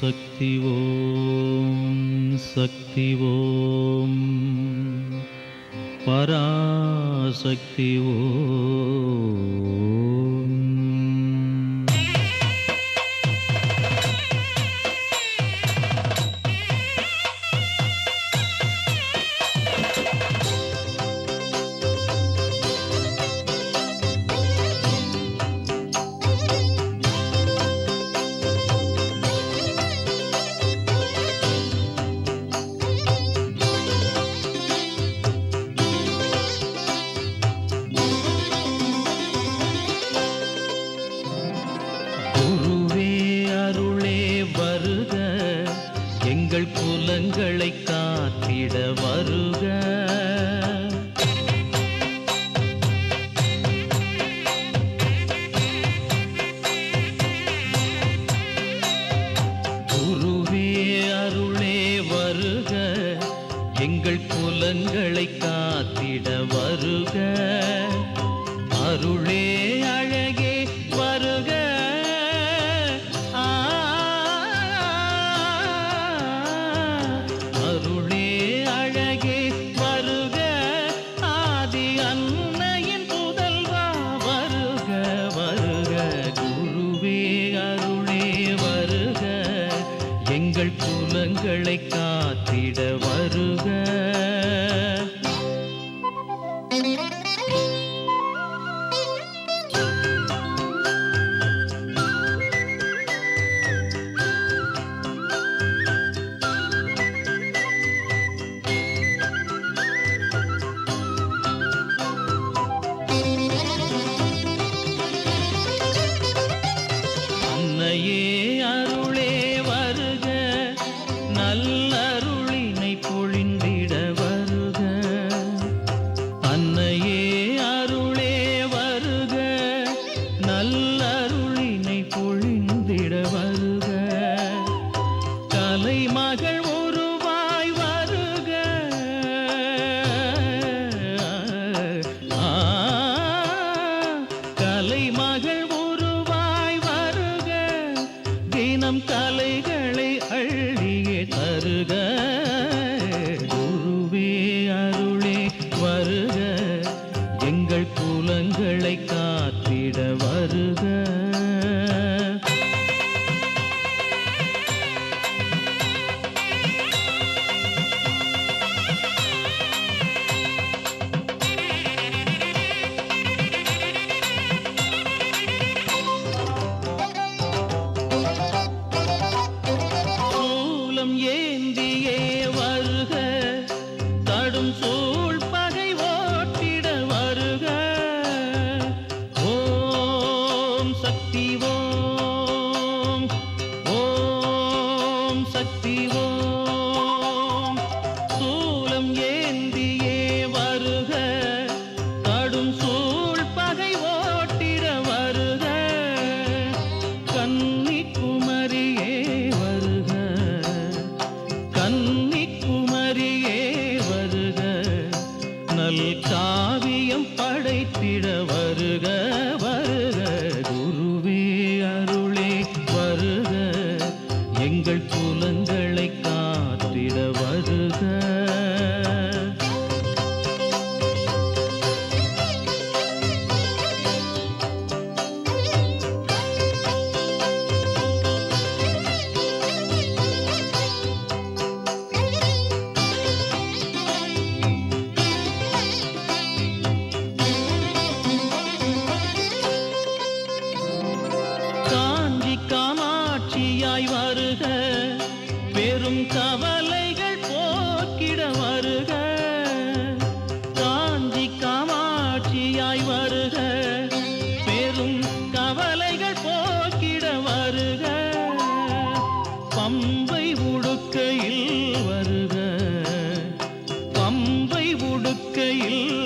शक्ति ॐ शक्ति ॐ पराशक्तिव எங்கள் குலங்களை காத்திட வருக. குலங்களை காத்திட வருக. அன்னையே கலைமகள் உருவாய் வருக. கலை மகள் உருவாய் வருக. தினம் கலைகள் ஓம் சக்தி ஓம். சூலம் ஏந்தியே வருக. கடும் சூழ் பகை ஓட்டிட வருக. கன்னி குமரியே வருக. கன்னி குமரியே வருக. நல் காவியம் எங்கள் குலங்களை வருக. பெரும் கவலைகள் போக்கிட வருக. காஞ்சி காமாட்சியாய் வருக. பெரும் கவலைகள் போக்கிட வருக. பம்பை உடுக்கையில் வருக. பம்பை உடுக்கையில்